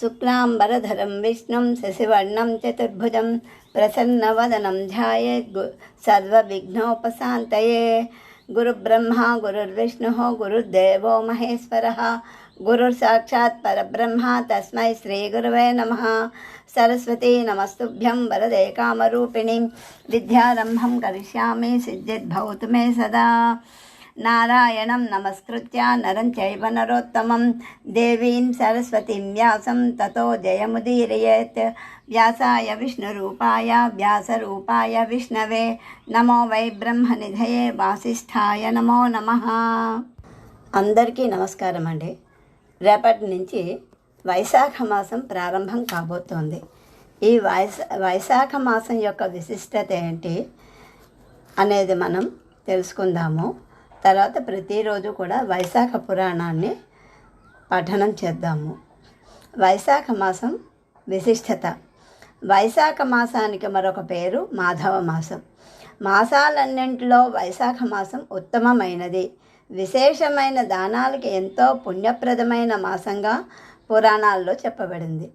शुक्लाम्बरधरं, विष्णु शशिवर्ण, चतुर्भुज प्रसन्न वदनम गु, सर्वविघ्नोपशान्तये। गुरुब्रह्मा, गुरुर्विष्णुः, गुरुर्देवो महेश्वरः। गुरुर्साक्षात् तस्म श्रीगुरव नम। सरस्वती नमस्तुभ्यं वरदे विद्यारंभ क्या करिष्यामि, सिद्धिर्भवतु मे सदा। నారాయణం నమస్కృత్య నరం చైవ నరోత్తమం దేవీం సరస్వతిం వ్యాసం తతో జయముదీరయేత్ వ్యాసాయ విష్ణురూపాయ వ్యాసరూపాయ విష్ణవే నమో వై బ్రహ్మనిధయే వాసిష్ఠాయ నమో నమః అందరికీ నమస్కారం అండి. రేపటి నుంచి వైశాఖ మాసం ప్రారంభం కాబోతోంది. ఈ వైశా వైశాఖ మాసం యొక్క విశిష్టత ఏంటి అనేది మనం తెలుసుకుందాము. తర్వాత ప్రతిరోజు కూడా వైశాఖ పురాణాన్ని పఠనం చేద్దాము. వైశాఖ మాసం విశిష్టత. వైశాఖ మాసానికి మరొక పేరు మాధవ మాసం. మాసాలన్నింటిలో వైశాఖ మాసం ఉత్తమమైనది. విశేషమైన దానాలకి ఎంతో పుణ్యప్రదమైన మాసంగా పురాణాల్లో చెప్పబడింది.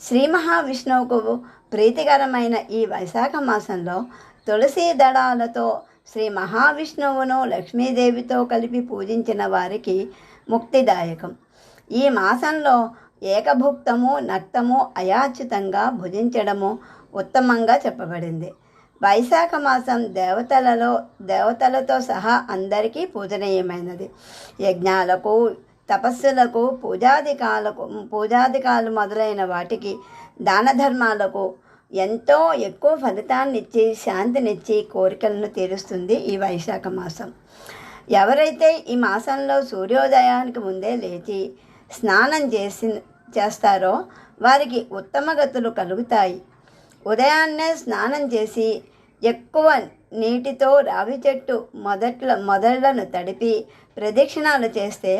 శ్రీ మహావిష్ణువుకు ప్రీతికరమైన ఈ వైశాఖ మాసంలో తులసి దళాలతో శ్రీ మహావిష్ణువును లక్ష్మీదేవితో కలిపి పూజించిన వారికి ముక్తిదాయకం. ఈ మాసంలో ఏకభుక్తము నక్తము అయాచితంగా భుజించడము ఉత్తమంగా చెప్పబడింది. వైశాఖ మాసం దేవతలలో దేవతలతో సహా అందరికీ పూజనీయమైనది. యజ్ఞాలకు తపస్సులకు పూజాధికాలకు పూజాధికాలు మొదలైన వాటికి దాన ధర్మాలకు ఎంతో ఎక్కువ ఫలితాన్నిచ్చి శాంతినిచ్చి కోరికలను తీరుస్తుంది ఈ వైశాఖ మాసం. ఎవరైతే ఈ మాసంలో సూర్యోదయానికి ముందే లేచి స్నానం చేసి చేస్తారో వారికి ఉత్తమ గతులు కలుగుతాయి. ఉదయాన్నే స్నానం చేసి ఎక్కువ నీటితో రావి చెట్టు మొదట్ల మొదళ్ళను తడిపి ప్రదక్షిణాలు చేస్తే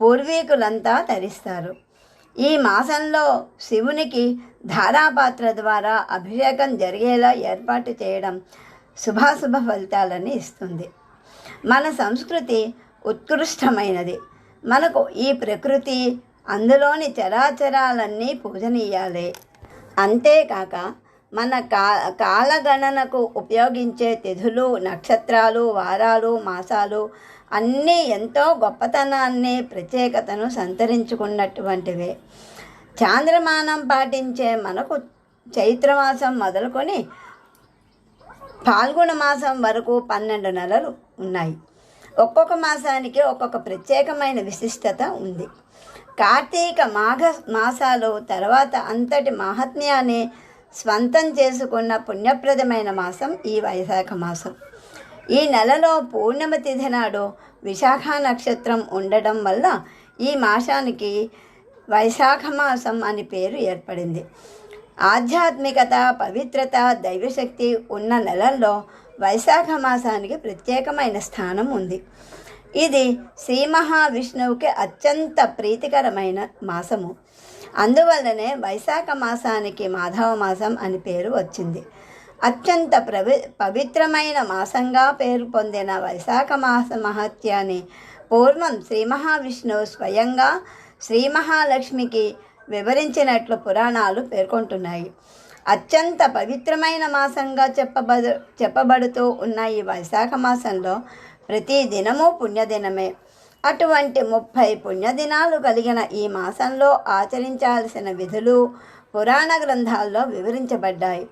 పూర్వీకులంతా తరిస్తారు. ఈ మాసంలో శివునికి ధారాపాత్ర ద్వారా అభిషేకం జరిగేలా ఏర్పాటు చేయడం శుభాశుభ ఫలితాలని ఇస్తుంది. మన సంస్కృతి ఉత్కృష్టమైనది. మనకు ఈ ప్రకృతి అందులోని చరాచరాలన్నీ పూజనీయాలే. అంతేకాక మన కా కాలగణనకు ఉపయోగించే తిథులు నక్షత్రాలు వారాలు మాసాలు అన్నీ ఎంతో గొప్పతనాన్ని ప్రత్యేకతను సంతరించుకున్నటువంటివే. చాంద్రమానం పాటించే మనకు చైత్రమాసం మొదలుకొని పాల్గొన మాసం వరకు పన్నెండు నెలలు ఉన్నాయి. ఒక్కొక్క మాసానికి ఒక్కొక్క ప్రత్యేకమైన విశిష్టత ఉంది. కార్తీక మాఘ మాసాలు తర్వాత అంతటి మహాత్మ్యాన్ని స్వంతం చేసుకున్న పుణ్యప్రదమైన మాసం ఈ వైశాఖ మాసం. ఈ నెలలో పూర్ణిమ తిథి నాడు విశాఖ నక్షత్రం ఉండడం వల్ల ఈ మాసానికి వైశాఖ మాసం అని పేరు ఏర్పడింది. ఆధ్యాత్మికత పవిత్రత దైవశక్తి ఉన్న నెలల్లో వైశాఖ మాసానికి ప్రత్యేకమైన స్థానం ఉంది. ఇది శ్రీ మహావిష్ణువుకి అత్యంత ప్రీతికరమైన మాసము. అందువల్లనే వైశాఖ మాసానికి మాధవ మాసం అని పేరు వచ్చింది. అత్యంత ప్రవి పవిత్రమైన మాసంగా పేరు పొందిన వైశాఖ మాస మహత్యాన్ని పూర్వం శ్రీ మహావిష్ణువు స్వయంగా శ్రీ మహాలక్ష్మికి వివరించినట్లు పురాణాలు పేర్కొంటున్నాయి. అత్యంత పవిత్రమైన మాసంగా చెప్పబడు చెప్పబడుతూ ఉన్న ఈ వైశాఖ మాసంలో ప్రతి దినము పుణ్యదినమే. అటువంటి ముప్పై పుణ్యదినాలు కలిగిన ఈ మాసంలో ఆచరించాల్సిన విధులు పురాణ గ్రంథాల్లో వివరించబడ్డాయి.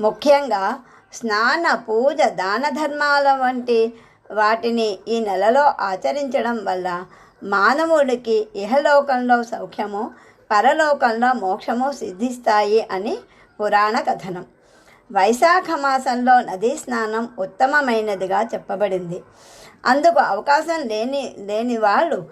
ముఖ్యంగా స్నాన పూజ దాన ధర్మాల వంటి వాటిని ఈ నెలలో ఆచరించడం వల్ల మానవుడికి ఇహలోకంలో సౌఖ్యము పరలోకంలో మోక్షము సిద్ధిస్తాయి అని పురాణ కథనం. వైశాఖ మాసంలో నదీ స్నానం ఉత్తమమైనదిగా చెప్పబడింది. అందుకు అవకాశం లేని లేని వాళ్ళు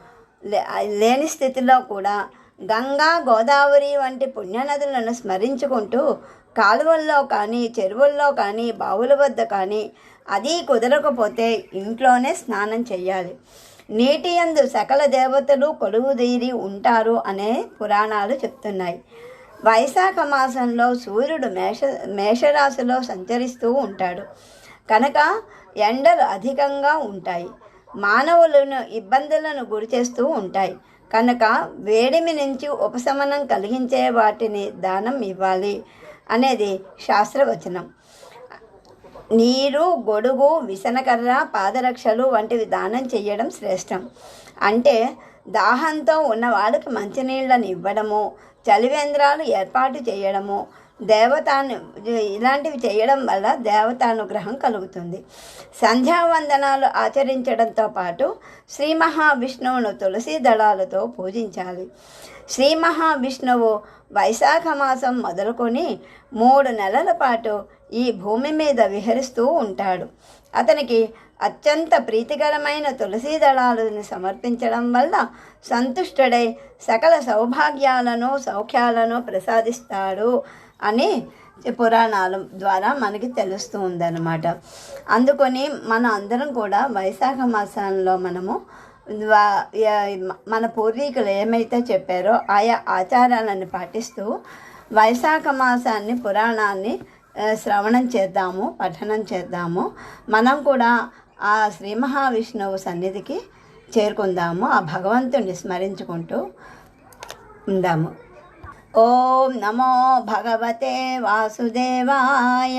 లే- లేని స్థితిలో కూడా గంగా గోదావరి వంటి పుణ్యనదులను స్మరించుకుంటూ కాలువల్లో కానీ చెరువుల్లో కానీ బావుల వద్ద కానీ అది కుదరకపోతే ఇంట్లోనే స్నానం చేయాలి నీటి అందు సకల దేవతలు కొలువుదీరి ఉంటారు అనే పురాణాలు చెప్తున్నాయి. వైశాఖ మాసంలో సూర్యుడు మేష మేషరాశిలో సంచరిస్తూ ఉంటాడు. కనుక ఎండలు అధికంగా ఉంటాయి. మానవులను ఇబ్బందులను గురిచేస్తూ ఉంటాయి. కనుక వేడిమి నుంచి ఉపశమనం కలిగించే వాటిని దానం ఇవ్వాలి అనేది శాస్త్రవచనం. నీరు గొడుగు విసనకర్ర పాదరక్షలు వంటివి దానం చేయడం శ్రేష్టం. అంటే దాహంతో ఉన్నవాడికి మంచినీళ్ళని ఇవ్వడము చలివేంద్రాలు ఏర్పాటు చేయడము దేవతాను ఇలాంటివి చేయడం వల్ల దేవతానుగ్రహం కలుగుతుంది. సంధ్యావందనాలు ఆచరించడంతో పాటు శ్రీ మహావిష్ణువును తులసి దళాలతో పూజించాలి. శ్రీ మహావిష్ణువు వైశాఖ మాసం మొదలుకొని మూడు నెలల పాటు ఈ భూమి మీద విహరిస్తూ ఉంటాడు. అతనికి అత్యంత ప్రీతికరమైన తులసీ దళాలను సమర్పించడం వల్ల సంతుష్టుడై సకల సౌభాగ్యాలను సౌఖ్యాలను ప్రసాదిస్తాడు అని పురాణాల ద్వారా మనకి తెలుస్తూ ఉందన్నమాట. అందుకొని మన అందరం కూడా వైశాఖ మాసంలో మనము మన పూర్వీకులు ఏమైతే చెప్పారో ఆయా ఆచారాలను పాటిస్తూ వైశాఖ మాసాన్ని పురాణాన్ని శ్రవణం చేద్దాము పఠనం చేద్దాము. మనం కూడా ఆ శ్రీ మహావిష్ణువు సన్నిధికి చేరుకుందాము. ఆ భగవంతుని స్మరించుకుంటూ ఉందాము. ఓం నమో భగవతే వాసుదేవాయ.